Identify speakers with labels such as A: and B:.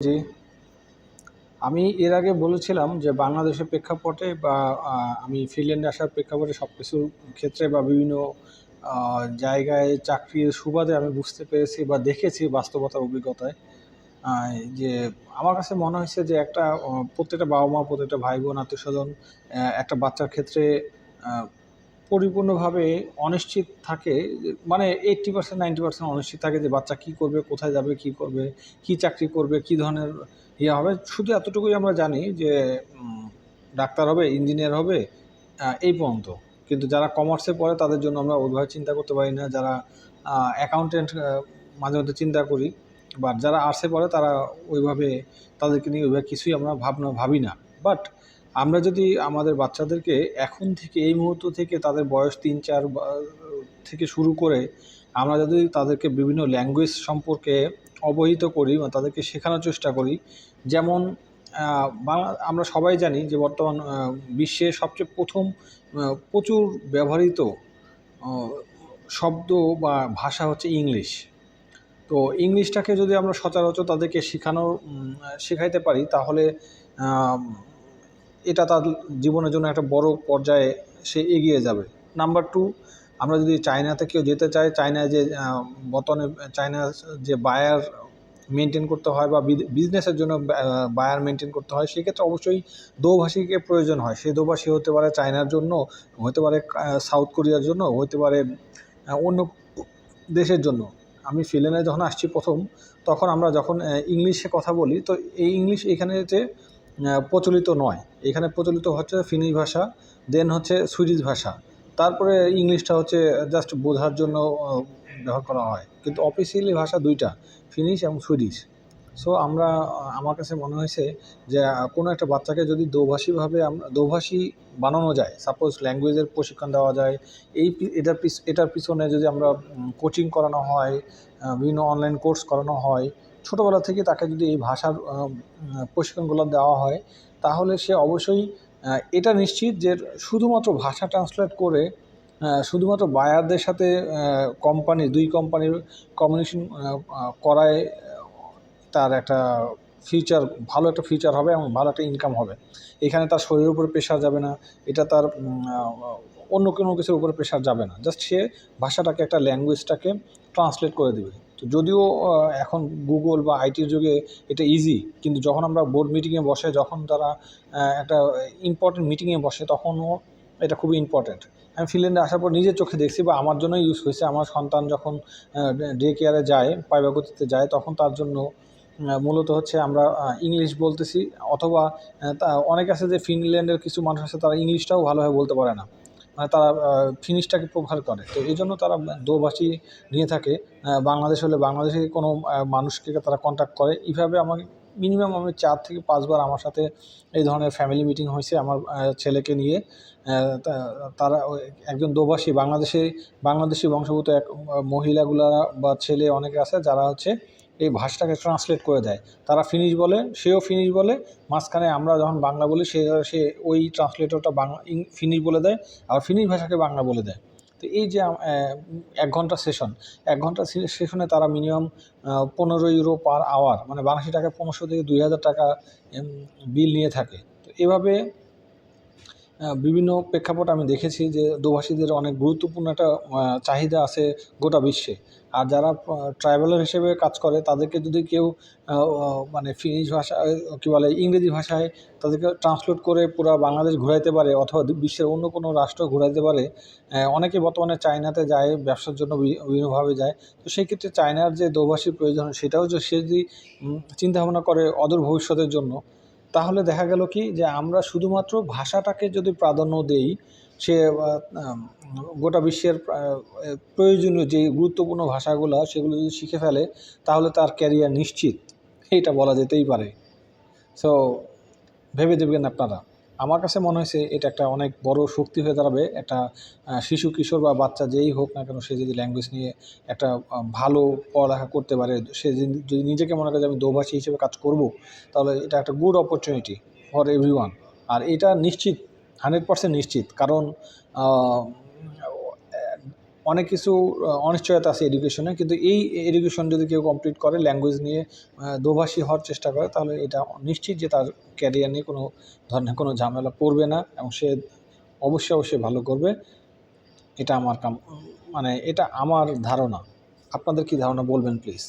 A: জি। আমি এর আগে বলেছিলাম যে বাংলাদেশের প্রেক্ষাপটে বা আমি ফিনল্যান্ডে আসার প্রেক্ষাপটে সব কিছুর ক্ষেত্রে বা বিভিন্ন জায়গায় চাকরির সুবাদে আমি বুঝতে পেরেছি বা দেখেছি বাস্তবতার অভিজ্ঞতায়। যে আমার কাছে মনে হয়েছে যে একটা প্রত্যেকটা বাবা মা প্রত্যেকটা ভাই বোন আত্মীয় স্বজন একটা বাচ্চার ক্ষেত্রে পরিপূর্ণভাবে অনিশ্চিত থাকে মানে এইট্টি পার্সেন্ট নাইনটি পার্সেন্ট অনিশ্চিত থাকে যে বাচ্চা কী করবে, কোথায় যাবে, কী করবে, কী চাকরি করবে, কী ধরনের ইয়ে হবে। শুধু এতটুকুই আমরা জানি যে ডাক্তার হবে ইঞ্জিনিয়ার হবে এই পর্যন্ত। কিন্তু যারা কমার্সে পড়ে, তাদের জন্য আমরা ওইভাবে চিন্তা করতে পারি না। যারা অ্যাকাউন্টেন্ট মাঝে মধ্যে চিন্তা করি বা যারা আর্টসে পড়ে, তারা ওইভাবে তাদেরকে নিয়ে ওইভাবে কিছুই আমরা ভাবনা, ভাবি না। বাট আমরা যদি আমাদের বাচ্চাদেরকে এখন থেকে এই মুহূর্ত থেকে তাদের বয়স তিন চার থেকে শুরু করে আমরা যদি তাদেরকে বিভিন্ন ল্যাঙ্গুয়েজ সম্পর্কে অবহিত করি বা তাদেরকে শেখানোর চেষ্টা করি যেমন আমরা সবাই জানি যে বর্তমান বিশ্বে সবচেয়ে প্রথম প্রচুর ব্যবহৃত শব্দ বা ভাষা হচ্ছে ইংলিশ। তো ইংলিশটাকে যদি আমরা সচরাচর তাদেরকে শেখানোর উম, শেখাইতে পারি তাহলে এটা তার জীবনের জন্য একটা বড় পর্যায়ে সে এগিয়ে যাবে। নাম্বার টু আমরা যদি চায়নাতে কেউ যেতে চায়, চায়নায় যে বর্তমানে চায়নার যে বায়ার মেনটেন করতে হয় বা বিজনেসের জন্য বায়ার মেনটেন করতে হয়, সেক্ষেত্রে অবশ্যই দোভাষীকে প্রয়োজন হয়। সে দোভাষী হতে পারে চায়নার জন্য, হতে পারে সাউথ কোরিয়ার জন্য, হতে পারে অন্য দেশের জন্য। আমি ফিলেনে যখন আসছি প্রথম, তখন আমরা যখন ইংলিশে কথা বলি, তো এই ইংলিশ এখানে যে প্রচলিত নয়। এখানে প্রচলিত হচ্ছে ফিনিশ ভাষা দেন হচ্ছে সুইডিশ ভাষা। তারপরে ইংলিশটা হচ্ছে জাস্ট বোঝার জন্য ব্যবহার করা হয়। কিন্তু অফিসিয়ালি ভাষা দুইটা, ফিনিশ এবং সুইডিশ। সো আমরা, আমার কাছে মনে হয়েছে যে কোনো একটা বাচ্চাকে যদি দোভাষীভাবে আমরা দোভাষী বানানো যায় সাপোজ ল্যাঙ্গুয়েজের প্রশিক্ষণ দেওয়া যায়, এই এটার পিছ- এটার পিছনে যদি আমরা কোচিং করানো হয় বিভিন্ন অনলাইন কোর্স করানো হয় ছোটোবেলা থেকে তাকে যদি এই ভাষার প্রশিক্ষণগুলো দেওয়া হয়, তাহলে সে অবশ্যই এটা নিশ্চিত যে শুধুমাত্র ভাষা ট্রান্সলেট করে শুধুমাত্র বায়ারদের সাথে কোম্পানি দুই কোম্পানির কমিউনিকেশন করায় তার একটা ফিউচার ভালো একটা ফিউচার হবে এবং ভালো একটা ইনকাম হবে। এখানে তার শরীরের উপরে প্রেশার যাবে না, এটা তার অন্য কোনো কিছুর উপরে প্রেশার যাবে না। জাস্ট সে ভাষাটাকে, একটা ল্যাঙ্গুয়েজটাকে ট্রান্সলেট করে দেবে। তো যদিও এখন গুগল বা আইটির যুগে এটা ইজি কিন্তু যখন আমরা বোর্ড মিটিংয়ে বসে, যখন তারা একটা ইম্পর্টেন্ট মিটিংয়ে বসে, তখনও এটা খুবই ইম্পর্টেন্ট আমি ফিনল্যান্ডে আসার পর নিজের চোখে দেখছি বা আমার জন্য ইউজ হয়েছে। আমার সন্তান যখন ডে কেয়ারে যায় পাইবাগতিতে যায়, তখন তার জন্য মূলত হচ্ছে আমরা ইংলিশ বলতেছি। অথবা অনেক আছে যে ফিনল্যান্ডের কিছু মানুষ আছে, তারা ইংলিশটাও ভালোভাবে বলতে পারে না। তারা ফিনিশটাকে প্রভার করে। তো এই জন্য তারা দোভাষী নিয়ে থাকে। বাংলাদেশ হলে বাংলাদেশে কোনো মানুষকে তারা কন্ট্যাক্ট করে। এইভাবে আমাকে মিনিমাম আমি চার থেকে পাঁচবার আমার সাথে এই ধরনের ফ্যামিলি মিটিং হয়েছে আমার ছেলেকে নিয়ে। তারা একজন দোভাষী বাংলাদেশে, বাংলাদেশি বংশভূত এক মহিলাগুলা বা ছেলে অনেকে আছে যারা হচ্ছে এই ভাষাটাকে ট্রান্সলেট করে দেয়। তারা ফিনিশ বলে, সেও ফিনিশ বলে, মাঝখানে আমরা যখন বাংলা বলি, সে সে ওই ট্রান্সলেটরটা বাংলা ফিনিশ বলে দেয় আর ফিনিশ ভাষাকে বাংলা বলে দেয়। তো এই যে এক ঘণ্টা সেশন এক ঘণ্টা সেশনে তারা মিনিমাম পনেরো ইউরো পার আওয়ার মানে বাংলাদেশি টাকা পনেরোশো থেকে দুই হাজার টাকা বিল নিয়ে থাকে। তো এভাবে বিভিন্ন প্রেক্ষাপট আমি দেখেছি যে দোভাষীদের অনেক গুরুত্বপূর্ণ একটা চাহিদা আছে গোটা বিশ্বে। আর যারা ট্রাইবেলার হিসেবে কাজ করে, তাদেরকে যদি কেউ মানে ফিনিশ ভাষা, কী বলে, ইংরেজি ভাষায় তাদেরকে ট্রান্সলেট করে পুরো বাংলাদেশ ঘুরাইতে পারে অথবা বিশ্বের অন্য কোনো রাষ্ট্র ঘুরাইতে পারে অনেকে বর্তমানে চায়নাতে যায়, ব্যবসার জন্য বিভিন্নভাবে যায়। তো সেই ক্ষেত্রে চায়নার যে দোভাষীর প্রয়োজন, সেটাও যে সে যদি চিন্তাভাবনা করে অদূর ভবিষ্যতের জন্য তাহলে দেখা গেল কি যে আমরা শুধুমাত্র ভাষাটাকে যদি প্রাধান্য দেই, সে গোটা বিশ্বের প্রয়োজনীয় যে গুরুত্বপূর্ণ ভাষাগুলো সেগুলো যদি শিখে ফেলে, তাহলে তার ক্যারিয়ার নিশ্চিত। এটা বলা যেতেই পারে। সো ভেবে দেবেন আপনারা। আমার কাছে মনে হয়েছে এটা একটা অনেক বড় শক্তি হয়ে দাঁড়াবে। একটা শিশু, কিশোর বা বাচ্চা যেই হোক না কেন সে যদি ল্যাঙ্গুয়েজ নিয়ে একটা ভালো পড়ালেখা করতে পারে, সে যদি নিজেকে মনে করে যে আমি দোভাষী হিসেবে কাজ করব, তাহলে এটা একটা গুড অপরচুনিটি ফর এভরি আর এটা নিশ্চিত হান্ড্রেড পার্সেন্ট নিশ্চিত। কারণ অনেক কিছু অনিশ্চয়তা আছে এডুকেশনে কিন্তু এই এডুকেশন যদি কেউ কমপ্লিট করে ল্যাঙ্গুয়েজ নিয়ে দোভাষী হওয়ার চেষ্টা করে, তাহলে এটা নিশ্চিত যে তার ক্যারিয়ার নিয়ে কোনো ধরনের কোনো ঝামেলা পড়বে না এবং সে অবশ্যই অবশ্যই ভালো করবে। এটা আমার কাম মানে এটা আমার ধারণা। আপনাদের কি ধারণা বলবেন প্লিজ